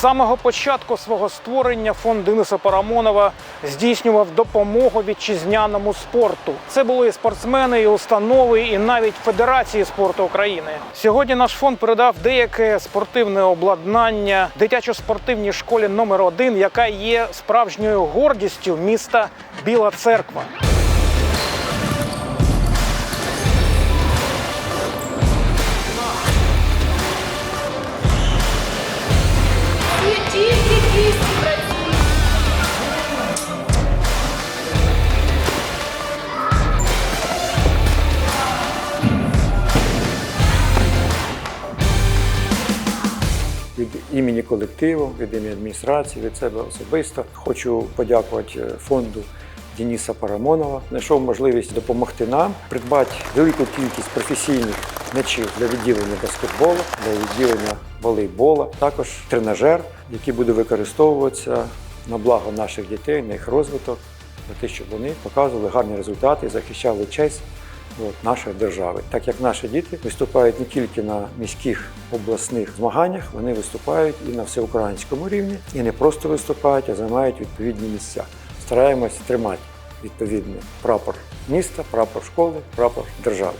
самого початку свого створення фонд Дениса Парамонова здійснював допомогу вітчизняному спорту. Це були і спортсмени, і установи, і навіть Федерації спорту України. Сьогодні наш фонд передав деяке спортивне обладнання дитячо-спортивній школі номер 1 яка є справжньою гордістю міста Біла Церква. Від імені колективу, від імені адміністрації, від себе особисто. Хочу подякувати е, фонду Дениса Парамонова. Знайшов можливість допомогти нам придбати велику кількість професійних м'ячів для відділення баскетболу, для відділення волейбола, також тренажер, який буде використовуватися на благо наших дітей, на їх розвиток, на те, щоб вони показували гарні результати захищали честь от, нашої держави. Так як наші діти виступають не тільки на міських обласних змаганнях, вони виступають і на всеукраїнському рівні, і не просто виступають, а займають відповідні місця. Стараємось тримати відповідний прапор міста, прапор школи, прапор держави.